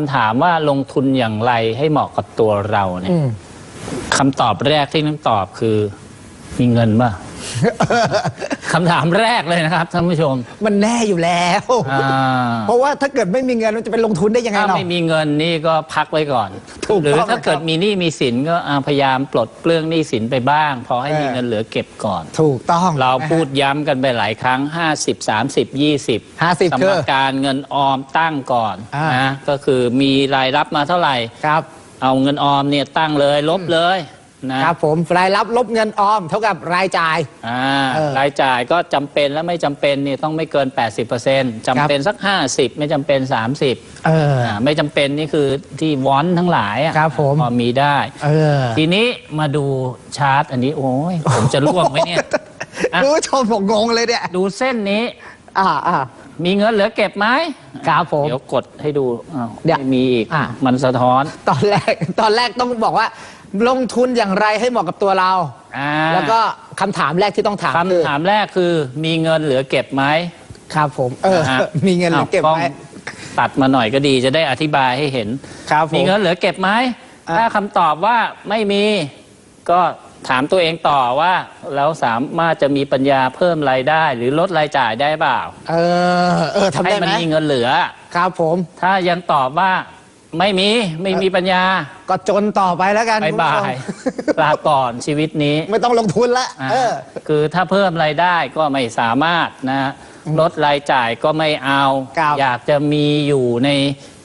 คำถามว่าลงทุนอย่างไรให้เหมาะกับตัวเราเนี่ยอืมคำตอบแรกที่ต้องตอบคือ มีเงินป่ะ คำถามแรกเลยนะครับท่านผู้ชมมันแน่อยู่แล้ว อ่าเพราะว่าถ้าเกิดไม่มีเงินมันจะไปลงทุนได้ยังไงถ้าเนาะ ไม่มีเงินนี่ก็พักไว้ก่อน ถูกหรือต้องถ้าเกิดครับมีหนี้มีสินก็อ่าพยายามปลดเปลื้องหนี้สินไปบ้าง พอให้เออมีเงินเหลือเก็บก่อน ถูกต้อง เรานะฮะพูดย้ำกันไปหลายครั้ง 50 30 20 50สคืมอการเงินออมตั้งก่อนอ่าน นะก็คือมีรายรับมาเท่าไหร่ ครับ เอาเงินออมเนี่ยตั้งเลยลบเลย นะครับผมรายรับลบเงินออมเท่ากับรายจ่าย อ่าเออรายจ่ายก็จำเป็นและไม่จำเป็นเนี่ยต้องไม่เกิน 80%จำเป็นสัก 50 ไม่จำเป็น 30เอออ่าไม่จำเป็นนี่คือที่วอนทั้งหลายอะครับผม พอมีได้ เออทีนี้มาดูชาร์ตอันนี้โอ้ยผมจะล่วงไหมเนี่ยอะรู้ชมผมงงเลยเนี่ยดูเส้นนี้ อ่าอ่า มีเงินเหลือเก็บไหมครับผมเดี๋ยวกดให้ดูอ้าวเดี๋ยวไม่มีอีก อะ มันสะท้อน ตอนแรกตอนแรกต้องบอกว่า ลงทุนอย่างไรให้เหมาะกับตัวเรา อ่าแล้วก็คำถามแรกที่ต้องถามคือคำถามแรกคือมีเงินเหลือเก็บไหม ครับผม เออ นะฮะมีเงินหรือเก็บาวไว้ล้องตัดมาหน่อยก็ดีจะได้อธิบายให้เห็น ครับผมมีเงินเหลือเก็บไหม อะ ถ้าคำตอบว่าไม่มี ก็ถามตัวเองต่อว่าแล้วสามารถจะมีปัญญาเพิ่มรายได้ หรือลดรายจ่ายได้เปล่าเออ เออทำให้ได้ไหมัมมีเงินเหลือ ครับผม ถ้ายังตอบว่า ไม่มีไม่มีปัญญาก็จนต่อไปแล้วกันบายคุณบาผู้ชมยลาก่อนชีวิตนี้ ไม่ต้องลงทุนละอ่าเออ คือถ้าเพิ่มรายได้ก็ไม่สามารถนะฮะ ลดรายจ่ายก็ไม่เอา ครับ อยากจะมีอยู่ใน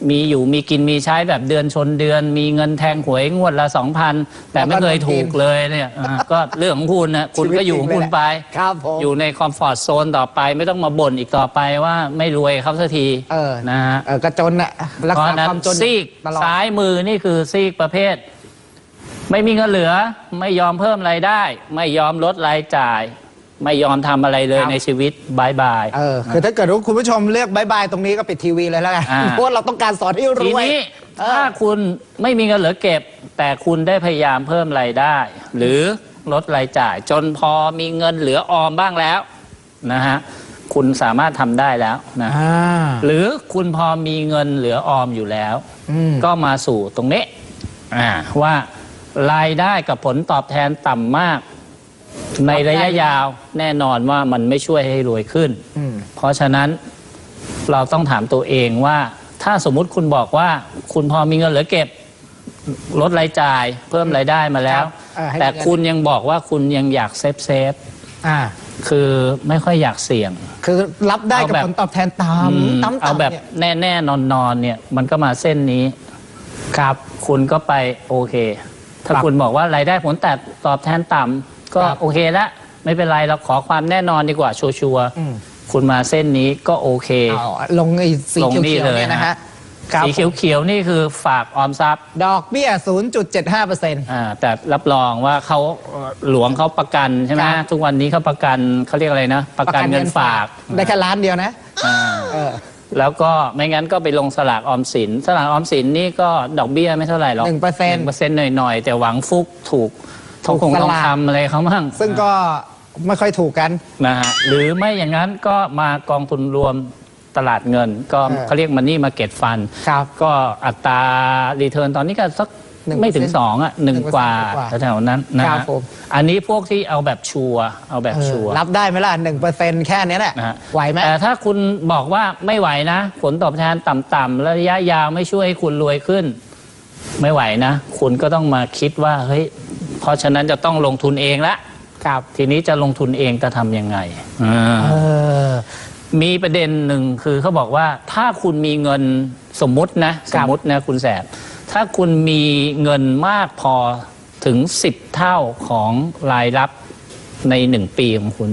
มีอยู่มีกินมีใช้แบบเดือนชนเดือน มีเงินแทงหวยงวดละสองพันแต่ไม่เคยถูกเลยเนี่ยอ่าก็เรื่องของคุณนะคุณก็อยู่ของคุณไป ครับผม อยู่ในคอมฟอร์ทโซนต่อไปไม่ต้องมาบ่นอีกต่อไปว่าไม่รวยเขาสักทีเออ นะฮะ เออก็จนน่ะรักเพราะษาฉะนั้นความจนซีกตลอด ซ้ายมือนี่คือซีกประเภท ไม่มีเงินเหลือ ไม่ยอมเพิ่มรายได้ ไม่ยอมลดรายจ่าย ไม่ยอมทำอะไรเลยในชีวิตบายบาย เออคือถ้าเกิดว่าคุณผู้ชมเลือกบายบายตรงนี้ก็ปิดทีวีเลยแล้วกันอ่า เพราะว่าเราต้องการสอนให้รทีวย นี้เออ ถ้าคุณไม่มีเงินเหลือเก็บ แต่คุณได้พยายามเพิ่มรายได้ หรือลดรายจ่าย จนพอมีเงินเหลือออมบ้างแล้วนะฮะคุณสามารถทำได้แล้วนะอ่า หรือคุณพอมีเงินเหลือออมอยู่แล้ว อืม ก็มาสู่ตรงนี้อ่าว่ารายได้กับผลตอบแทนต่ำมาก ในระยะยาวแน่นอนว่ามันไม่ช่วยให้รวยขึ้นอืมเพราะฉะนั้นเราต้องถามตัวเองว่า ถ้าสมมุติคุณบอกว่า คุณพอมีเงินเหลือเก็บลดรายจ่าย เพิ่มรายได้มาแล้วครับเออให้แต่มีเงินคุณยังบอกว่าคุณยังอยากเซฟเซฟอ่าคือไม่ค่อยอยากเสี่ยง คือรับได้กับเอาแบบผลตอบแทนตามอืมต่ำเอาๆแบบเนี่ยแน่แน่นอนนอนๆเนี่ย มันก็มาเส้นนี้ ครับ คุณก็ไปโอเค ถ้าครับคุณบอกว่ารายได้ผลแต่ตอบแทนต่ำ ก็ครับโอเคละไม่เป็นไรเราขอความแน่นอนดีกว่าชัวร์ๆอืมคุณมาเส้นนี้ก็โอเคเอาลงไอ้สีลงนี่เขียวเลยๆเนี่ยนะฮะฮะครับสีเขียวๆนี่คือฝากออมทรัพย์ ดอกเบี้ย 0.75เปอร์เซ็นต์อ่าแต่รับรองว่าเขาหลวงเขาประกันใช่ไหมครับทุกวันนี้เขาประกันเขาเรียกอะไรนะ ประกันเงินฝาก ได้แค่ล้านเดียวนะอ่าเออแล้วก็ไม่งั้นก็ไปลงสลากออมสิน สลากออมสินนี่ก็ดอกเบี้ยไม่เท่าไหร่หรอก1%เปอร์เซ็นต์หน่อยๆ แต่หวังฟุกถูกถู ทองกคงสลากทองคำอะไรเขามั่งซึ่งก็ไม่ค่อยถูกกันนะฮะหรือไม่อย่างนั้นก็มากองทุนรวมตลาดเงิน ก็เออเขาเรียกมันนี่มาเก็ตฟันครับก็อัตรารีเทิร์นตอนนี้ก็สัก1%ไม่ถึงสองอะหนึ่งกว่า1%กว่าแถวๆนั้นนะครับฮะผมอันนี้พวกที่เอาแบบชัวร์เอาแบบเออชัวร์รับได้ไหมล่ะ1เปอร์เซ็นต์แค่เนี้ยแหละนะฮะไหวไหมแต่ถ้าคุณบอกว่าไม่ไหวนะ ผลตอบแทนต่ำๆระยะยาวไม่ช่วยให้คุณรวยขึ้น ไม่ไหวนะ คุณก็ต้องมาคิดว่าเฮ้ยเพ ราะฉะนั้นจะต้องลงทุนเองละครับทีนี้จะลงทุนเองจะทำยังไงอ่าเออ มีประเด็นหนึ่งคือเขาบอกว่าถ้าคุณมีเงินสมมุตินะคสรัมบมุตินะคุณแสบ ถ้าคุณมีเงินมากพอถึง 10 เท่าของรายรับในหนึ่งปีของคุณ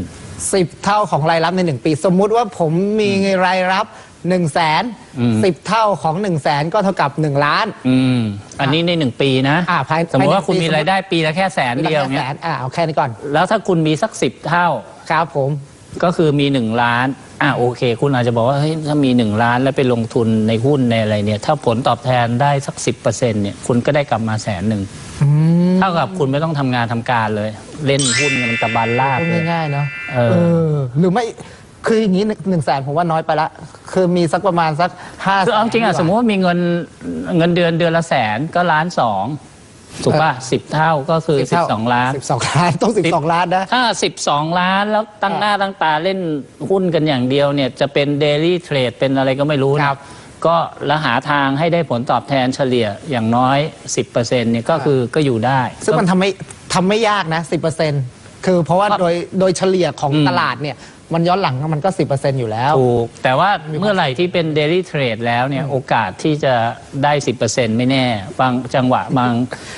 สิบเท่าของรายรับในหนึ่งปี สมมุติว่าผมมีรายรับ1นึ่งแสนอืมสิบเท่าของ1นึ่งแสนก็เท่ากับ 1 ล้าน อืม อันนี้ในหนึ่งปีนะอ่าภายสมมติว่าคุณภายในปีมีรายได้ปีละแค่แสนเดียวแสเงี้ยนอ่าเอาแค่นี้ก่อน แล้วถ้าคุณมีสักสิบเท่าครับผมก็คือมีหนึ่งล้านอ่าโอเค คุณอาจจะบอกว่าเฮ้ยถ้ามีหนึ่งล้านแล้วไปลงทุนในหุ้นในอะไรเนี่ย ถ้าผลตอบแทนได้สักสิบเปอร์เซ็นต์เนี่ย คุณก็ได้กลับมาแสนหนึ่งอืมเท่ากับคุณไม่ต้องทำงานทำการเลย เล่นหุ้นมันตะบันลาบพูดเลย ง่ายๆเนาะเออหรือไม่คืออย่างนี้หนึ่งแสนผมว่าน้อยไปละ คือมีสักประมาณสักห้าคือเอาจริงอะสมมติว่ามีเงินเงินเดือนเดือนละแสนก็ล้านสองถูกป่ะสิบเท่าก็คือสิบสองล้าน สิบสองล้านต้องสิบสองล้านนะ ถ้า 12 ล้านแล้วตั้งหน้าตั้งตาเล่นหุ้นกันอย่างเดียวเนี่ยจะเป็นเดลี่เทรดเป็นอะไรก็ไม่รู้คนะรับ ก็แล้วหาทางให้ได้ผลตอบแทนเฉลี่ยอย่างน้อย 10%เนี่ยก็คือก็อยู่ได้ซึ่งมันทำไม่ ทำไม่ยากนะสิบเปอร์เซ็นต์คือเพราะว่าครับโดยโดยเฉลี่ยของอืมตลาดเนี่ย มันย้อนหลังมันก็สิบเปอร์เซ็นต์อยู่แล้ว ถูก แต่ว่าเมื่อไหร่ที่เป็นเดลี่เทรดแล้วเนี่ย โอกาสที่จะได้ 10%ไม่แน่ บางจังหวะบาง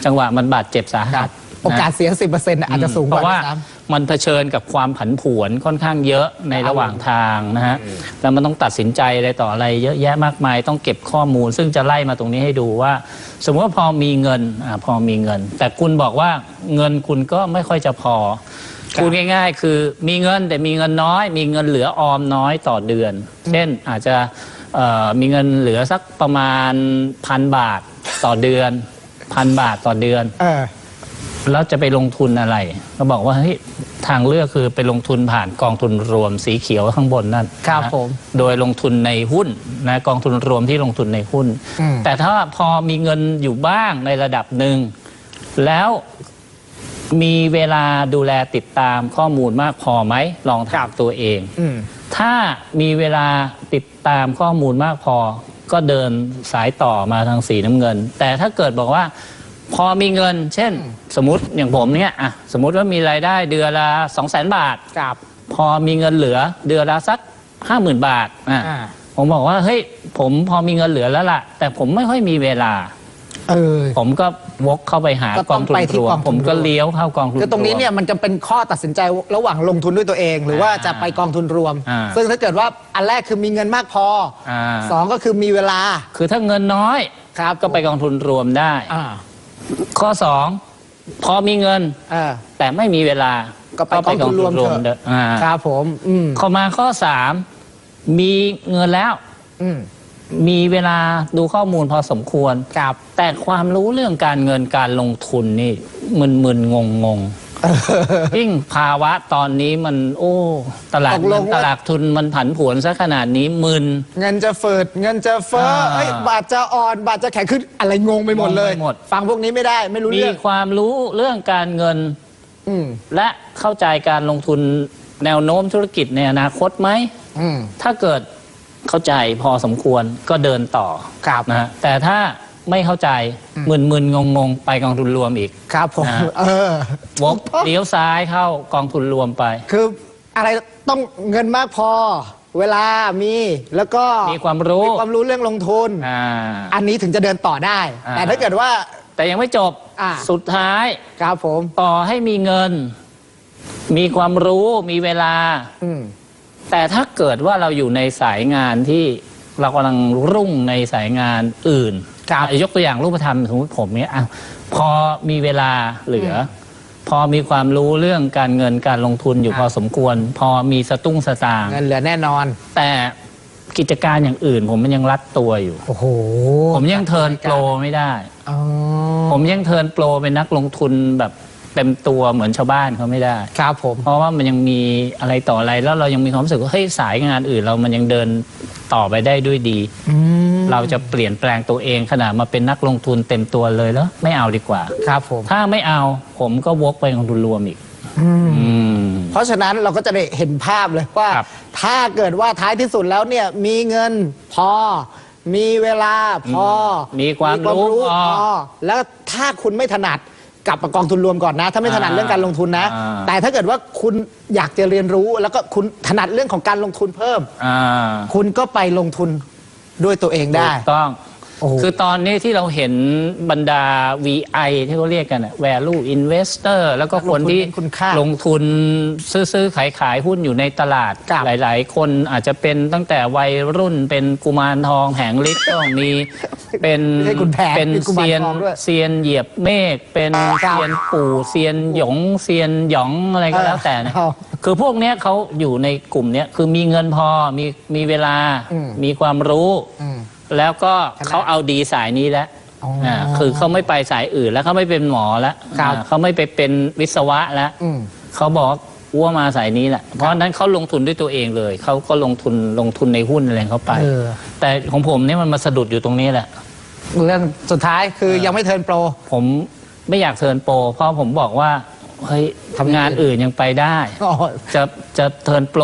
จังหวะมันบาดเจ็บสาคหัรัสบโอกาสเสียสิบเปอร์เซ็นต์อาจจะสูงกเพว่าราะว่าด้วยซ้ มันเผชิญกับความผันผวนค่อนข้างเยอะในระหว่างทางนะฮะแล้วมันต้องตัดสินใจอะไรต่ออะไรเยอะแยะมากมายต้องเก็บข้อมูล ซึ่งจะไล่มาตรงนี้ให้ดูว่า สมมติว่าพอมีเงินอาพอมีเงิน แต่คุณบอกว่าเงินคุณก็ไม่ค่อยจะพอพูดง่ายๆ คือมีเงินแต่มีเงินน้อย มีเงินเหลือออมน้อยต่อเดือน เช่นอาจจะเอ่อมีเงินเหลือสักประมาณพันบาทต่อเดือนพันบาทต่อเดือนำเออ แล้วจะไปลงทุนอะไร ก็บอกว่าเฮ้ยทางเลือกคือไปลงทุนผ่านกองทุนรวมสีเขียวข้างบนนั่นครับนะผมโดยลงทุนในหุ้นนะกองทุนรวมที่ลงทุนในหุ้น อืม แต่ถ้าพอมีเงินอยู่บ้างในระดับหนึ่ง แล้วมีเวลาดูแลติดตามข้อมูลมากพอไหมลองถามตัวเอง อืม ถ้ามีเวลาติดตามข้อมูลมากพอ ก็เดินสายต่อมาทางสีน้ำเงิน แต่ถ้าเกิดบอกว่า พอมีเงิน เช่น สมมติอย่างผมเนี่ยอะสมมติว่ามีรายได้เดือนละ2 0 0 0 0 0บาท ครับ พอมีเงินเหลือเดือนละสักห้าหมื่นบาทอะอ่า ผมบอกว่าเฮ้ยผมพอมีเงินเหลือแล้วล่ะ แต่ผมไม่ค่อยมีเวลา เออ ผมก็วกเข้าไปหาก็กต้อองงทุนไปที่รวกมองทุน ผมก็รวมเลี้ยวเข้ากองทุนคือตรงนี้เนี่ยวมมันจะเป็นข้อตัดสินใจระหว่างลงทุนด้วยตัวเอง หรือว่าอ่าจะไปกองทุนรวม อ่าซึ่งถ้าเกิดว่าอันแรกคือมีเงินมากพออา สองก็คือมีเวลา คือถ้าเงินน้อยครับก็ไปกองทุนรวมได้ อ่า ข้อสองพอมีเงิน เออ แต่ไม่มีเวลาก็ไปกองทุนรวมเถอะเด้ออ่าครับผม อืมเข้ามาข้อสามมีเงินแล้ว อืมมีเวลาดูข้อมูลพอสมควร ครับ แต่ความรู้เรื่องการเงินการลงทุนนี่มึนมึนงงงงๆ ยิ่งภาวะตอนนี้มัน โอ้ ตลาดตกลเงิงนว่า ตลาดทุนมันผันผวนซะขนาดนี้มึน เงินจะฝืดเงินจะเฟ้ออ่าเอ้ยบาทจะอ่อน บาทจะแข็งขึ้นอะไรงงไปหมดเลย งงไปหมด ฟังพวกนี้ไม่ได้ไม่รู้มีเรื่องความรู้เรื่องการเงิน อืมและเข้าใจการลงทุนแนวโน้มธุรกิจในอนาคตไหม อืม ถ้าเกิดเข้าใจพอสมควรก็เดินต่อครับ นะฮะแต่ถ้า ไม่เข้าใจมึนมึนงงงๆไปกองทุนรวมอีก ครับผมนะเออวกเลี้ยวซ้ายเข้ากองทุนรวมไป คืออะไรต้องเงินมากพอ เวลามีแล้วก็มีความรู้มีความรู้เรื่องลงทุนอ่าอันนี้ถึงจะเดินต่อได้อ่าแต่ถ้าเกิดว่า แต่ยังไม่จบอ่าสุดท้ายครับผมต่อให้มีเงิน มีความรู้มีเวลาอืมแต่ถ้าเกิดว่าเราอยู่ในสายงานที่เรากำลังรุ่งในสายงานอื่น ครับอะยกตัวอย่างรูปธรรมสมมติผมเนี่ยอะพอมีเวลาเหลืออพอมีความรู้เรื่องการเงินการลงทุนอยู่อะพอสมควร พอมีสตุ้งสตางค์เงินเหลือแน่นอน แต่กิจการอย่างอื่น ผมมันยังรัดตัวอยู่ โอ้โห ผมยังเทิร์นโปรไม่ได้อ๋อผมยังเทิร์นโปรเป็นนักลงทุนแบบเต็มตัวเหมือนชาวบ้านเขาไม่ได้ ครับผม เพราะว่ามันยังมีอะไรต่ออะไรแล้วเรายังมีความรู้สึกว่าเฮ้ยสายงานอื่น เรามันยังเดินต่อไปได้ด้วยดี อืม เราจะเปลี่ยนแปลงตัวเองขนาดมาเป็นนักลงทุนเต็มตัวเลยแล้วไม่เอาดีกว่า ครับผม ถ้าไม่เอาผมก็วกไปลงทุนรวมอีกอืมอืม เพราะฉะนั้นเราก็จะได้เห็นภาพเลยว่า ครับ ถ้าเกิดว่าท้ายที่สุดแล้วเนี่ยมีเงินพอ มีเวลาพอมีความรู้พอ แล้วถ้าคุณไม่ถนัดกลับมากองทุนรวมก่อนนะ ถ้าไม่ถนัดอ่าเรื่องการลงทุนนะ อ่า แต่ถ้าเกิดว่าคุณอยากจะเรียนรู้แล้วก็คุณถนัดเรื่องของการลงทุนเพิ่ม อ่า คุณก็ไปลงทุน ด้วยตัวเองได้ ถูกต้อง โอ้โห คือตอนนี้ที่เราเห็นบรรดา VI ที่เขาเรียกกันอะ value investor แล้วก็คนที่ลงทุนเน้นคุณค่าลงทุนซื้อซื้อขายขายหุ้นอยู่ในตลาด ครับ หลาย ๆ คนอาจจะเป็นตั้งแต่วัยรุ่นเป็นกุมารทองแผงฤทธิ์ก็มี เป็นไม่ใช่คุณแผนเป็นเป็นกุมารเซียนทองด้วย เซียนเหยียบเมฆเป็นครับเซียนปู่เซียนหยงเซียนหยองอะไรก็แล้วแต่นะ เอา คือพวกเนี้ยเขาอยู่ในกลุ่มเนี้ยคือมีเงินพอมีมีเวลา อืมมีความรู้ อืมแล้วก็ขนาดเขาเอาดีสายนี้แล้วอ๋ออ่าคือเขาไม่ไปสายอื่นแล้วเขาไม่เป็นหมอแล้วครับ อ่าเขาไม่ไปเป็นวิศวะแล้วอืม เขาบอก อ้วมาสายนี้แหละ เพราะฉะนั้นเขาลงทุนด้วยตัวเองเลย เขาก็ลงทุนลงทุนในหุ้นอะไรของเขาไป เออ แต่ของผมเนี่ยมันมาสะดุดอยู่ตรงนี้แหละ เรื่องสุดท้ายคือยังไม่เทิร์นโปร ผมไม่อยากเทิร์นโปร เพราะผมบอกว่าเฮ้ยทำทำงานอื่นยังไปได้ อ๋อจะจะเทิร์นโปร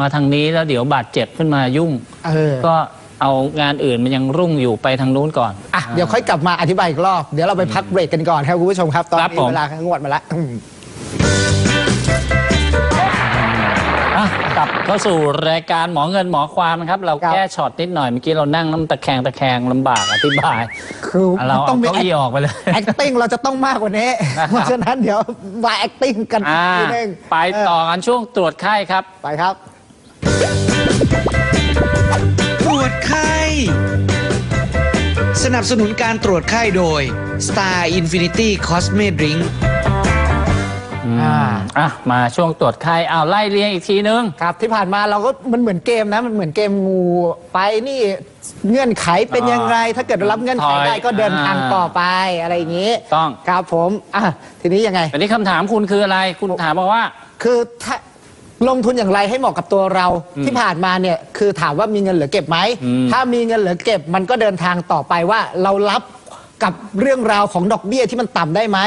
มาทางนี้แล้วเดี๋ยวบาดเจ็บขึ้นมายุ่ง เออก็เอางานอื่นมันยังรุ่งอยู่ไปทางนู้นก่อน อะเดี๋ยวค่อยกลับมาอธิบายอีกรอบ เดี๋ยวเราไปพักเบรกกันก่อนครับคุณผู้ชมครับ ตอนครับนี้ผม เวลางวดมาแล้ว กลับเข้าสู่รายการหมอเงินหมอความนะครับ เราแก้ช็อตนิดหน่อยเมื่อกี้เรานั่งน้ำตะแคงตะแคงลำบากอธิบาย คืออะเราต้อเอางมีเก้าอี้ออกไปเลย acting เราจะต้องมากกว่านี้นะครับเพราะฉะนั้นเดี๋ยวมา acting กันอ่าทีนึงไปต่อกันช่วงตรวจไข้ครับ เออไปครับ ตรวจไข้ สนับสนุนการตรวจไข้โดย Star Infinity Cosme Drink อ่า อะมาช่วงตรวจไข้เอาไล่เรียงอีกทีนึง ครับที่ผ่านมาเราก็มันเหมือนเกมนะ มันเหมือนเกมงูไปนี่เงื่อนไขเป็นยังไง ถ้าเกิดรับเงื่อนไขได้ก็เดินทางต่อไปอะไรอย่างนี้ต้อง ครับผมอะทีนี้ยังไง อันนี้คำถามคุณคืออะไร คุณถามมาว่า คือถ้าลงทุนอย่างไรให้เหมาะกับตัวเราที่ผ่านมาเนี่ยคือถามว่ามีเงินเหลือเก็บไหมอืมถ้ามีเงินเหลือเก็บมันก็เดินทางต่อไปว่าเรารับ กับเรื่องราวของดอกเบี้ยที่มันต่ำได้ไหม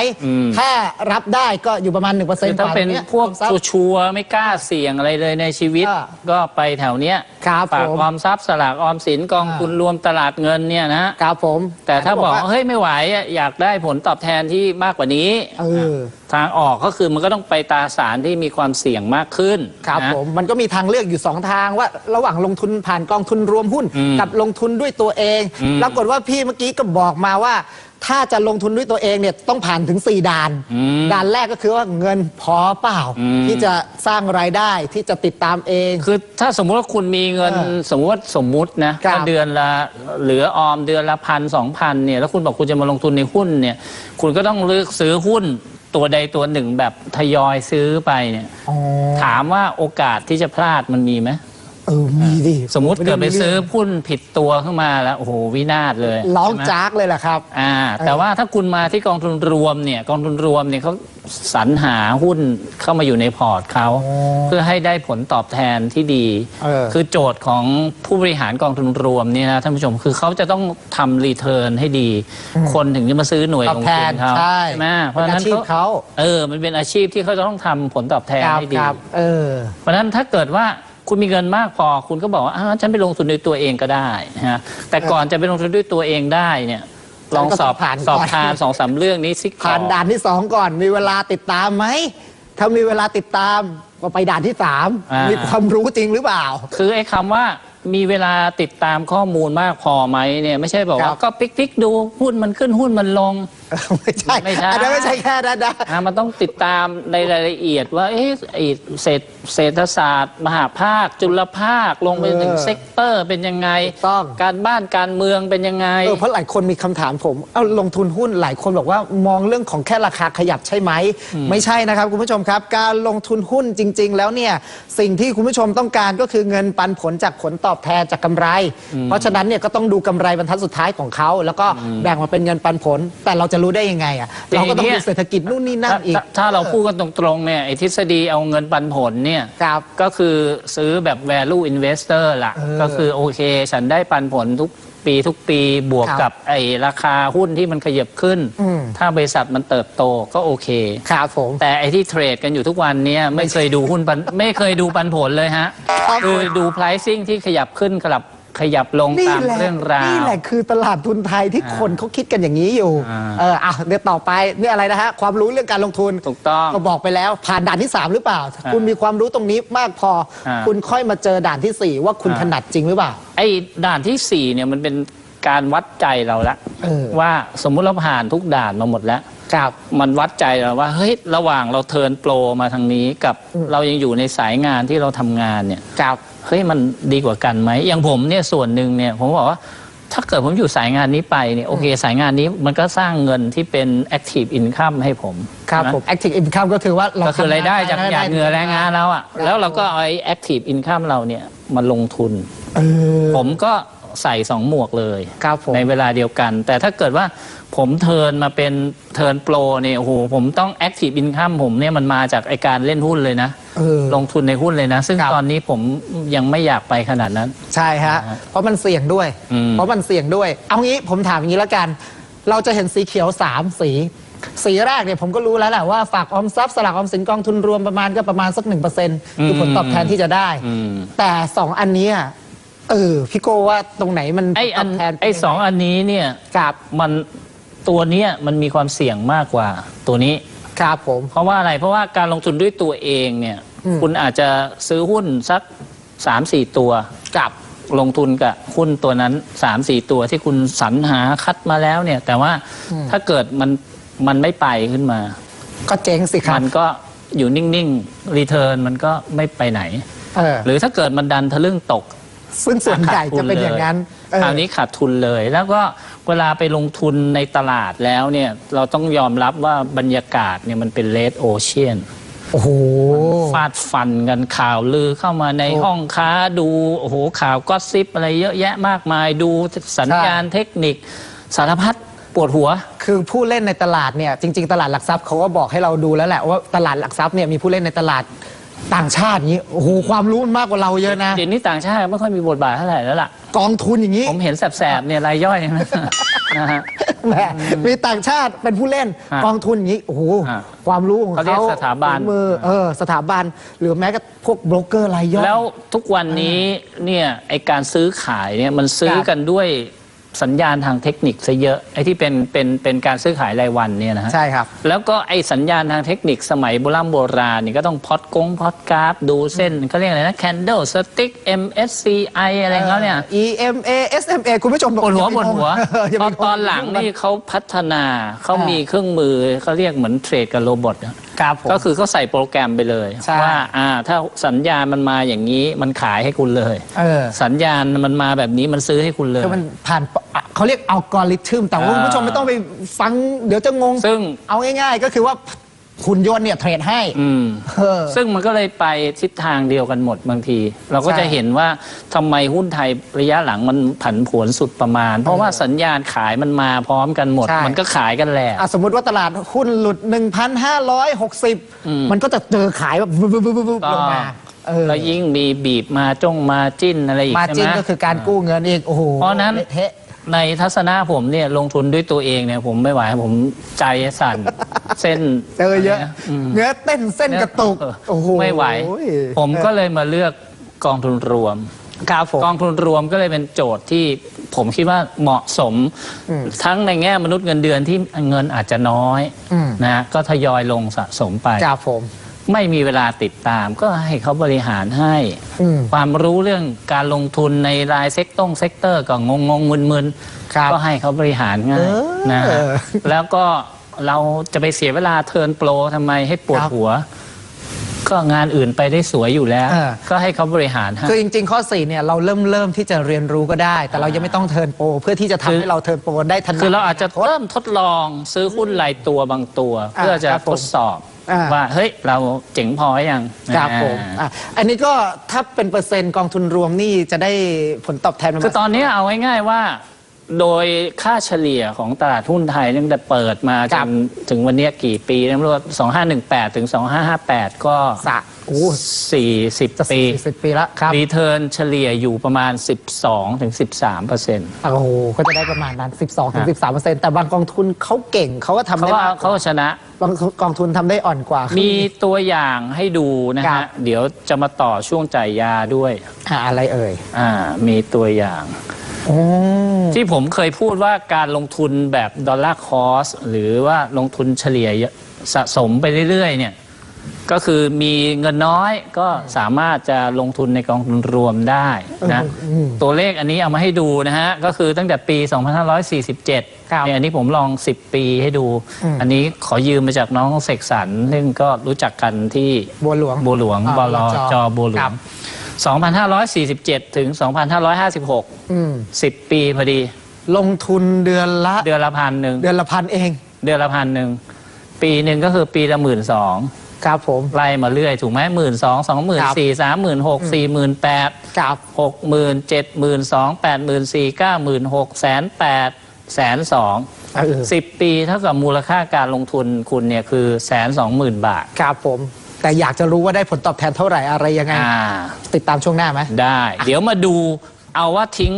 ถ้ารับได้ก็อยู่ประมาณ1%เปอร์เซ็นคือต์ถ้าเป็นพวกชัวร์ๆไม่กล้าเสี่ยงอะไรเลยในชีวิต อ่าก็ไปแถวเนี้ยครับฝากผมออมทรัพย์สลากออมสินกองอ่า ทุนรวมตลาดเงินเนี่ยนะครับผมแต่ถ้าบอกว่าว่าเฮ้ยไม่ไหวอะอยากได้ผลตอบแทนที่มากกว่านี้ เออ ทางออกก็คือมันก็ต้องไปตราสารที่มีความเสี่ยงมากขึ้นครับนะ ผมมันก็มีทางเลือกอยู่ 2 ทางว่า ระหว่างลงทุนผ่านกองทุนรวมหุ้น อืมกับลงทุนด้วยตัวเองอืม ปรากฏว่าพี่เมื่อกี้ก็บอกมาว่า ถ้าจะลงทุนด้วยตัวเองเนี่ยต้องผ่านถึง 4 ด่านอืมด่านแรกก็คือว่าเงินพอเปล่าอืมที่จะสร้างรายได้ที่จะติดตามเอง คือถ้าสมมุติว่าคุณมีเงินเออสมมติว่าสมมุตินะครับ ว่าเดือนละเหลือออมเดือนละพันสองพันเนี่ยแล้วคุณบอกคุณจะมาลงทุนในหุ้นเนี่ยคุณก็ต้องเลือกซื้อหุ้น ตัวใดตัวหนึ่งแบบทยอยซื้อไปเนี่ยอ๋อถามว่าโอกาสที่จะพลาดมันมีไหม เออมีดิสมมุติเกิดไปซื้อหุ้นผิดตัวขึ้นมาแล้วโอ้โหวินาศเลยร้องใช่ไหม จากเลยแหละครับ อ่าแต่ว่าถ้าคุณมาที่กองทุนรวมเนี่ยกองทุนรวมเนี่ยเขาสรรหาหุ้นเข้ามาอยู่ในพอร์ตเขาอ๋อเพื่อให้ได้ผลตอบแทนที่ดี เออ คือโจทย์ของผู้บริหารกองทุนรวมเนี่ยนะท่านผู้ชมคือเขาจะต้องทำรีเทิร์นให้ดี คนถึงจะมาซื้อหน่วยตอบลงแททุนนเขาใช่ไหมเพราะฉะนั้นเป็นอาชีพเขาเออมันเป็นอาชีพที่เขาจะต้องทำผลตอบแทนครับให้ดี ครับเออ เพราะฉะนั้นถ้าเกิดว่า คุณมีเงินมากพอ คุณก็บอกว่าอ้าวฉันไปลงทุนด้วยตัวเองก็ได้นะฮะแต่ก่อนจะไปลงทุนด้วยตัวเองได้เนี่ยลองสอบผ่านก่อนสอบทานสองสามเรื่องนี้สิผ่านด่านที่สองก่อนมีเวลาติดตามไหมถ้ามีเวลาติดตามก็ไปด่านที่สามอ่ามีมีความรู้จริงหรือเปล่า คือไอ้คำว่ามีเวลาติดตามข้อมูลมากพอไหมเนี่ยไม่ใช่บอกครัว่าบก็พลิกๆดูหุ้นมันขึ้นหุ้นมันลง ไม่ใช่ไม่ใช่ อันนั้นไม่ใช่แค่นั้นนะอะมันต้องติดตามในรายละเอียดว่าเอ๊ะไอ้เศรษฐเศรษฐศาสตร์ มหาภาค จุลภาคลงไปถึงเออเซกเตอร์เป็นยังไงถูกต้อง การบ้านการเมืองเป็นยังไง เออเพราะหลายคนมีคำถามผม เอาลงทุนหุ้นหลายคนบอกว่ามองเรื่องของแค่ราคาขยับใช่ไหม ไม่ใช่นะครับคุณผู้ชมครับ การลงทุนหุ้นจริง ๆ แล้วเนี่ยสิ่งที่คุณผู้ชมต้องการก็คือเงินปันผลจากผลตอบแทนจากกำไร เพราะฉะนั้นเนี่ยก็ต้องดูกำไรบรรทัดสุดท้ายของเขาแล้วก็แบ่งมาเป็นเงินปันผล แต่เราจะรู้ได้ยังไงอะเราก็ต้องดูเศรษฐกิจนู่นนี่นั่นถ้าอีกถ้าถ้าเราพูดกันตรงๆเนี่ยไอ้ทฤษฎีเอาเงินปันผลเนี่ยครับก็คือซื้อแบบ value investor ล่ะเออก็คือโอเค ฉันได้ปันผลทุกปีทุกปีบวกครับกับไอ้ราคาหุ้นที่มันขยับขึ้นอืมถ้าบริษัทมันเติบโตก็โอเคครับผมแต่ไอ้ที่เทรดกันอยู่ทุกวันเนี้ไม่เคยดูหุ้นปันไม่เคยดูปันผลเลยฮะครับคือดู pricing ที่ขยับขึ้นขยับ ขยับลงนี่ตามแหละเรื่องราวนี่แหละคือตลาดทุนไทยที่อ่าคนเขาคิดกันอย่างนี้อยู่อ่าเอออะเดี๋ยวต่อไปนี่อะไรนะฮะความรู้เรื่องการลงทุนถูกต้องก็บอกไปแล้ว ผ่านด่านที่ 3 หรือเปล่าอ่าคุณมีความรู้ตรงนี้มากพออ่าคุณค่อยมาเจอด่านทีสี่4 ว่าคุณอ่าถนัดจริงหรือเปล่าไอ้ด่านที่สี่เนี่ยมันเป็นการวัดใจเราละเออว่าสมมุติเราผ่านทุกด่านมาหมดแล้วครับมันวัดใจเราว่าเฮ้ยระหว่างเราเทิร์นโปรมาทางนี้กับอืมเรายังอยู่ในสายงานที่เราทำงานเนี่ยครับ เฮ้ยมันดีกว่ากันไหมอย่างผมเนี่ยส่วนหนึ่งเนี่ยผมบอกว่าถ้าเกิดผมอยู่สายงานนี้ไปเนี่ยโอเค สายงานนี้มันก็สร้างเงินที่เป็น active income ให้ผมครับใช่ไหผม active income ก็คือว่าเราก็คือรายได้จากทำงนหยาดเหงื่อแรงงานเราอะครับแล้วเราก็เอาไอ้ active income เราเนี่ยมาลงทุน เออ ผมก็ใส่สองหมวกเลย ครับผม ในเวลาเดียวกัน แต่ถ้าเกิดว่า ผมเทิร์นมาเป็นเทิร์นโปรเนี่ยโอ้โหผมต้อง active income ผมเนี่ยมันมาจากไอการเล่นหุ้นเลยนะเออลงทุนในหุ้นเลยนะ ซึ่งครับ ตอนนี้ผมยังไม่อยากไปขนาดนั้น ใช่ฮะนะฮะเพราะมันเสี่ยงด้วย อืม เพราะมันเสี่ยงด้วย เอางี้ผมถามอย่างนี้แล้วกัน เราจะเห็นสีเขียวสามสี สีแรกเนี่ยผมก็รู้แล้วแหละว่าฝากออมทรัพย์สลากออมสินกองทุนรวมประมาณก็ประมาณสักหนึ่งเปอร์เซ็นต์คือผลตอบแทนที่จะได้ อืมแต่สองอันเนี้ยเออพี่โก้ว่าตรงไหนมันไอผลตอัอนบแทนเป็นไอยังงสองอันนี้เนี่ยครับ มัน ตัวเนี้ยมันมีความเสี่ยงมากกว่าตัวนี้ ครับผม เพราะว่าอะไรเพราะว่าการลงทุนด้วยตัวเองเนี่ย อืม คุณอาจจะซื้อหุ้นสักสามสี่ตัว กับลงทุนกับหุ้นตัวนั้นสามสี่ตัวที่คุณสรรหาคัดมาแล้วเนี่ย แต่ว่าถ้าเกิดมันมันไม่ไปขึ้นมา ก็เจ๊งสิครัมับนก็อยู่นิ่งๆรีเทิร์นมันก็ไม่ไปไหน เออหรือถ้าเกิดมันดันทะลึ่งตก ซึ่งส่วนใหญ่จะเป็นอย่างนั้นเออ คราวนี้ขาดทุนเลย แล้วก็เวลาไปลงทุนในตลาดแล้วเนี่ยเราต้องยอมรับว่าบรรยากาศเนี่ยมันเป็นเลดโอเชียนโอ้โหฟาดฟันกันข่าวลือเข้ามาในโอ้ห้องค้าดูโอ้โหข่าวก็ซิปอะไรเยอะแยะมากมายดูสัญญาณเทคนิคสารพัดปวดหัว คือผู้เล่นในตลาดเนี่ยจริง ๆ ตลาดหลักทรัพย์เขาก็บอกให้เราดูแล้วแหละว่าตลาดหลักทรัพย์เนี่ยมีผู้เล่นในตลาด ต่างชาติอย่างนี้โอ้โหความรู้มันมากกว่าเราเยอะนะ เดี๋ยวนี้ต่างชาติไม่ค่อยมีบทบาทเท่าไหร่แล้วล่ะ กองทุนอย่างนี้ผมเห็นแสบๆเนี่ยรายย่อยนะนะฮะ แหมมีต่างชาติเป็นผู้เล่นฮะกองทุนอย่างนี้โอ้โหฮะความรู้ของเขาเรียเขากสถาบันฝีมือเออสถาบัน หรือแม้กระทั่งพวกโบรกเกอร์รายย่อย แล้วทุกวันนี้เนี่ยไอการซื้อขายเนี่ยมันซื้อครับกันด้วย สัญญาณทางเทคนิคซะเยอะไอที่เป็นเป็นเป็นการซื้อขายรายวันเนี่ยนะฮะใช่ครับ แล้วก็ไอสัญญาณทางเทคนิคสมัยโบราณโบราณนี่ก็ต้องพอดกงพอดกราฟ ดูเส้นเขาเรียกอะไรนะ candle stick MSCI อะไรเขาเนี่ย EMA SMA คุณผู้ชมปวดหัวอย่าปวดไปหัวเอย่าตไปอนตอนหลังนี่เขาพัฒนาเขาอ่ามีมีเครื่องมือเขาเรียกเหมือนเทรดกับโรบอทอะ ครับผม ก็คือเขาใส่โปรแกรมไปเลยใช่ ว่าอ่าถ้าสัญญาณมันมาอย่างนี้มันขายให้คุณเลย เออสัญญาณมันมาแบบนี้มันซื้อให้คุณเลย คือมันผ่านอะเขาเรียกอัลกอริทึมแต่ว่าอ่าคุณผู้ชมไม่ต้องไปฟังเดี๋ยวจะงงซึ่ง เอาง่ายๆ ก็คือว่า หุ่นยนต์เนี่ยเทรดให้อืม เออ ซึ่งมันก็เลยไปทิศทางเดียวกันหมดบางที เราก็ใช่จะเห็นว่าทำไมหุ้นไทยระยะหลังมันผันผวนสุดประมาณ เพราะว่าสัญญาณขายมันมาพร้อมกันหมด ใช่ มันก็ขายกันแหละ อะสมมติว่าตลาดหุ้นหลุด1,560 มันก็จะเจอขายแบบวึบๆๆๆลงมาเออแล้วยิ่งมีบีบมาจ้องมาจิ้นอะไรอีกมาใช่จิ้นไหม ก็คือการกู้เงินอีกโอ้โหเพราะฉะนั้นเละเทะ ในทัศนะผมเนี่ยลงทุนด้วยตัวเองเนี่ยผมไม่ไหวผมใจสั่น เส้นเจอเยอะ มเนื้อเต้นเส้นกระตุกเออโอ้โหไม่ไหว ผมก็เลยมาเลือกกองทุนรวม ครับผม กองทุนรวมก็เลยเป็นโจทย์ที่ผมคิดว่าเหมาะสม อืมทั้งในแง่มนุษย์เงินเดือนที่เงินอาจจะน้อยอืม นะก็ทยอยลงสะสมไป ครับผม ไม่มีเวลาติดตามก็ให้เขาบริหารให้ อืม ความรู้เรื่องการลงทุนในรายเซกตงเซกเตอร์ก็งงงๆมึนครับๆก็ให้เขาบริหารง่ายเออนะฮะแล้วก็ เราจะไปเสียเวลาเทิร์นโปรทำไมให้ปวดครับหัว ก็งานอื่นไปได้สวยอยู่แล้ว เออ ก็ให้เขาบริหารให้ คือจริง ๆ ข้อ4เนี่ยเราเริ่มเริ่มที่จะเรียนรู้ก็ได้ แต่เรายังไม่ต้องเทิร์นโปรเพื่อที่จะทำคือ ให้เราเทิร์นโปรได้ทัน คือเราอาจจะเริ่มทดลองซื้อหุ้นรายตัวบางตัว เพื่อจะครับผมทดสอบอ่า ว่าเฮ้ยเราเจ๋งพอยังครับผมอ่าอะอันนี้ก็ถ้าเป็นเปอร์เซ็นต์กองทุนรวมนี่จะได้ผลตอบแทนประมาณ คือตอนนี้เอาง่ายๆว่า โดยค่าเฉลี่ยของตลาดหุ้นไทยตั้งแต่เปิดมาจครันบถึงวันนี้กี่ปีนะไม่รู้ว่า2518ถึง2558ก็สะโอ้40จะปี สี่สิบปีละครับรีเทิร์นเฉลี่ยอยู่ประมาณ 12ถึง13เปอร์เซ็นต์โอ้โหก็จะได้ประมาณนั้น 12ถึง13เปอร์เซ็นต์แต่บางกองทุนเขาเก่งเขาก็ทำเขาได้ก็มากเขาก็ชนะ บางกองทุนทำได้อ่อนกว่า มีมีตัวอย่างให้ดูนะครัฮะ บ เดี๋ยวจะมาต่อช่วงจ่ายยาด้วยอะไรเอ่ย อ่า มีตัวอย่างโอ้ ที่ผมเคยพูดว่าการลงทุนแบบดอลลาร์คอสหรือว่าลงทุนเฉลี่ยสะสมไปเรื่อยๆเนี่ยก็คือมีเงินน้อยก็สามารถจะลงทุนในกองทุนรวมได้นะอืมตัวเลขอันนี้เอามาให้ดูนะฮะ ก็คือตั้งแต่ปี 2547ครับเนี่ยอันนี้ผมลอง 10 ปีให้ดูอืมอันนี้ขอยืมมาจากน้องเสกสรรซึ่งก็รู้จักกันที่บัวหลวงบัวหลวงอ่าบลจจบัวหลควรังบ 2547 ถึง 2556 อืม10 ปีพอดี ลงทุนเดือนละ เดือนละพันหนึ่งเดือนละพันเองเดือนละพันหนึ่งปีหนึ่งก็คือปีละหมื่นสองครับผม ไล่มาเรื่อยถูกไหมหมื่นสองสองหมื่นสี่สามหมื่นหกสี่หมื่นแปดครับ หกหมื่นเจ็ดหมื่นสองแปดหมื่นสี่เก้าหมื่นหกแสนแปดแสนสองเออ สิบปีเท่ากับมูลค่าการลงทุนคุณเนี่ยคือแสนสองหมื่นบาท ครับผม แต่อยากจะรู้ว่าได้ผลตอบแทนเท่าไหร่อะไรยังไง อ่า ติดตามช่วงหน้าไหมได้ เดี๋ยวมาดูเอาว่าทิ้ง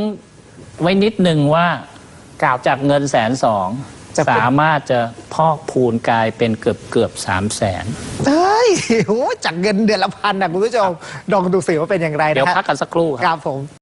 ไว้นิดนึงว่าครับจากเงินแสนสองจะเป็นสามารถจะพอกพูนกลายเป็นเกือบเกือบสามแสนเฮ้ยโหจากเงินเดือนละพันนะคุณผู้ชมลองดูสิว่าเป็นอย่างไรนะเดี๋ยวฮะพักกันสักครู่ครับ ครับผม